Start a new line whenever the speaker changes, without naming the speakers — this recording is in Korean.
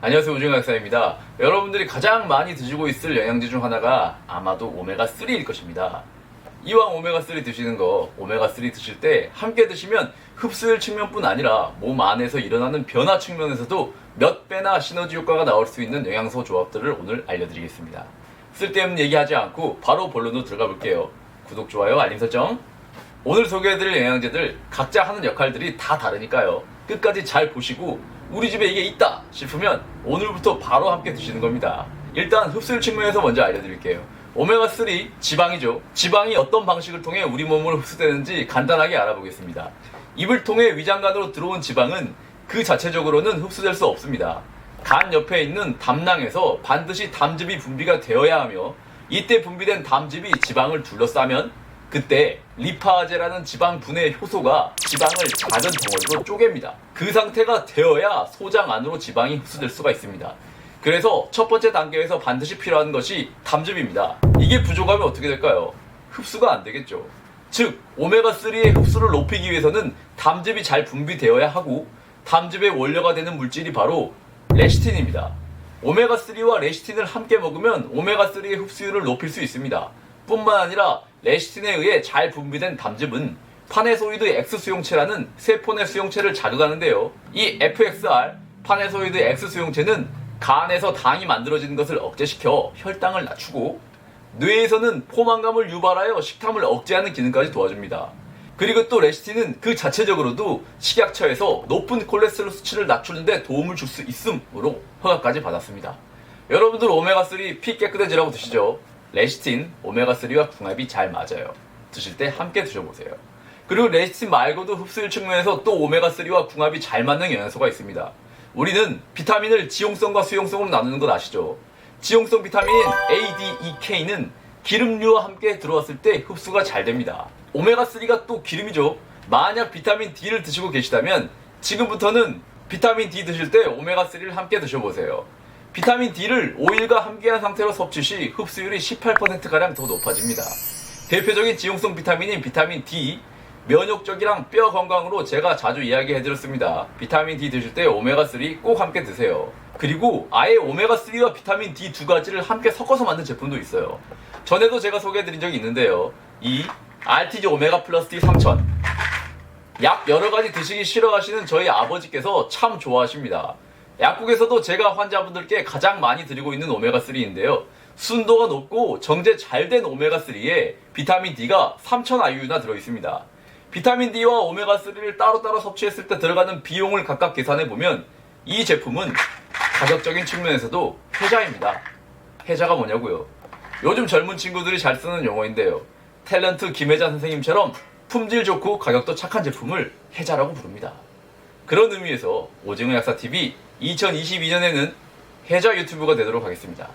안녕하세요 오징어 약사입니다. 여러분들이 가장 많이 드시고 있을 영양제 중 하나가 아마도 오메가3일 것입니다. 이왕 오메가3 드시는 거 오메가3 드실 때 함께 드시면 흡수율 측면뿐 아니라 몸 안에서 일어나는 변화 측면에서도 몇 배나 시너지 효과가 나올 수 있는 영양소 조합들을 오늘 알려드리겠습니다. 쓸데없는 얘기하지 않고 바로 본론으로 들어가 볼게요. 구독, 좋아요, 알림 설정. 오늘 소개해드릴 영양제들 각자 하는 역할들이 다 다르니까요. 끝까지 잘 보시고 우리 집에 이게 있다 싶으면 오늘부터 바로 함께 드시는 겁니다. 일단 흡수율 측면에서 먼저 알려드릴게요. 오메가3 지방이죠. 지방이 어떤 방식을 통해 우리 몸으로 흡수되는지 간단하게 알아보겠습니다. 입을 통해 위장관으로 들어온 지방은 그 자체적으로는 흡수될 수 없습니다. 간 옆에 있는 담낭에서 반드시 담즙이 분비가 되어야 하며 이때 분비된 담즙이 지방을 둘러싸면 그때 리파제라는 지방 분해 효소가 지방을 작은 덩어리로 쪼갭니다. 그 상태가 되어야 소장 안으로 지방이 흡수될 수가 있습니다. 그래서 첫 번째 단계에서 반드시 필요한 것이 담즙입니다. 이게 부족하면 어떻게 될까요? 흡수가 안 되겠죠. 즉, 오메가3의 흡수를 높이기 위해서는 담즙이 잘 분비되어야 하고 담즙의 원료가 되는 물질이 바로 레시틴입니다. 오메가3와 레시틴을 함께 먹으면 오메가3의 흡수율을 높일 수 있습니다. 뿐만 아니라 레시틴에 의해 잘 분비된 담즙은 파네소이드 X 수용체라는 세포 내 수용체를 자극하는데요. 이 FXR 파네소이드 X 수용체는 간에서 당이 만들어지는 것을 억제시켜 혈당을 낮추고 뇌에서는 포만감을 유발하여 식탐을 억제하는 기능까지 도와줍니다. 그리고 또 레시틴은 그 자체적으로도 식약처에서 높은 콜레스테롤 수치를 낮추는데 도움을 줄 수 있음으로 허가까지 받았습니다. 여러분들 오메가3 피 깨끗해지라고 드시죠? 레시틴, 오메가3와 궁합이 잘 맞아요. 드실 때 함께 드셔보세요. 그리고 레시틴 말고도 흡수율 측면에서 또 오메가3와 궁합이 잘 맞는 영양소가 있습니다. 우리는 비타민을 지용성과 수용성으로 나누는 것 아시죠? 지용성 비타민인 A, D, E, K는 기름류와 함께 들어왔을 때 흡수가 잘 됩니다. 오메가3가 또 기름이죠. 만약 비타민 D를 드시고 계시다면 지금부터는 비타민 D 드실 때 오메가3를 함께 드셔보세요. 비타민 D를 오일과 함께한 상태로 섭취 시 흡수율이 18%가량 더 높아집니다. 대표적인 지용성 비타민인 비타민 D, 면역적이랑 뼈 건강으로 제가 자주 이야기해드렸습니다. 비타민 D 드실 때 오메가3 꼭 함께 드세요. 그리고 아예 오메가3와 비타민 D 두 가지를 함께 섞어서 만든 제품도 있어요. 전에도 제가 소개해드린 적이 있는데요. 이 RTG 오메가 플러스 D 3000. 약 여러 가지 드시기 싫어하시는 저희 아버지께서 참 좋아하십니다. 약국에서도 제가 환자분들께 가장 많이 드리고 있는 오메가3인데요. 순도가 높고 정제 잘 된 오메가3에 비타민 D가 3000IU나 들어있습니다. 비타민 D와 오메가3를 따로따로 섭취했을 때 들어가는 비용을 각각 계산해 보면 이 제품은 가격적인 측면에서도 혜자입니다. 혜자가 뭐냐고요? 요즘 젊은 친구들이 잘 쓰는 용어인데요. 탤런트 김혜자 선생님처럼 품질 좋고 가격도 착한 제품을 혜자라고 부릅니다. 그런 의미에서 오징어 약사 TV 2022년에는 혜자 유튜브가 되도록 하겠습니다.